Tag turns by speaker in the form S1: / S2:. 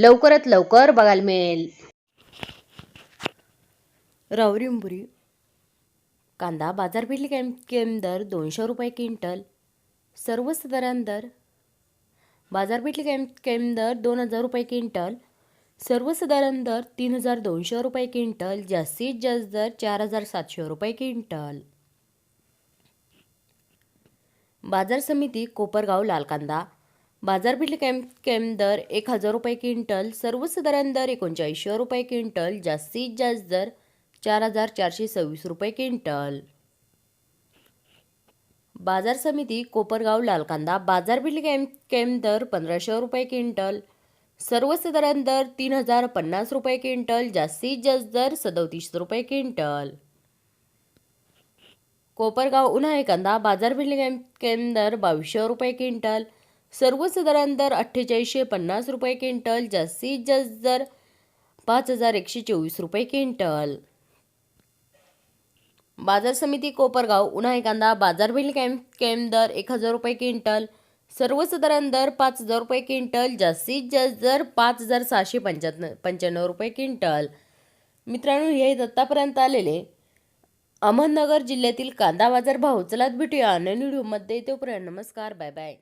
S1: लवकरात लवकर बघायला मिळेल. रावरिंबुरी. कांदा बाजारपेठली केम केम दर दोनशे रुपये क्विंटल. सर्वसाधारण दर बाजारपेठली केम केम दर दोन हजार रुपये क्विंटल. सर्वसाधारण दर तीन हजार दोनशे रुपये क्विंटल. जास्तीत जास्त दर चार हजार सातशे रुपये क्विंटल. बाजार समिती कोपरगाव लाल कांदा. बाजारपेठले कॅम कॅम दर एक हजार रुपये क्विंटल सर्वसाधारण दर एकोणचाळीसशे रुपये क्विंटल जास्तीत जास्त दर चार हजार चारशे सव्वीस रुपये क्विंटल. बाजार समिती कोपरगाव लाल कांदा बाजारपेठले कॅम कॅम दर पंधराशे रुपये क्विंटल सर्वसाधारण दर तीन हजार पन्नास रुपये क्विंटल जास्तीत जास्त दर सदोतीस रुपये क्विंटल. कोपरगाव उन्हाळी कांदा बाजारपेठले कॅम कॅम दर बावीसशे रुपये क्विंटल सर्वसाधारण दर अठ्ठेचाळीसशे पन्नास रुपये क्विंटल जास्तीत जास्त दर पाच हजार एकशे चोवीस रुपये क्विंटल. बाजार समिती कोपरगाव उन्हाळी कांदा बिल कॅम्प कॅम्प दर एक हजार रुपये क्विंटल. सर्वसाधारण दर पाच हजार रुपये क्विंटल जास्तीत जास्त दर पाच हजार सहाशे पंच्याण्णव पंच्याण्णव रुपये क्विंटल. मित्रांनो हे आहेत आत्तापर्यंत आलेले अहमदनगर जिल्ह्यातील कांदा बाजार भाव. चलात भेटूया अन्य व्हिडिओमध्ये. तोपर्यंत नमस्कार बाय बाय.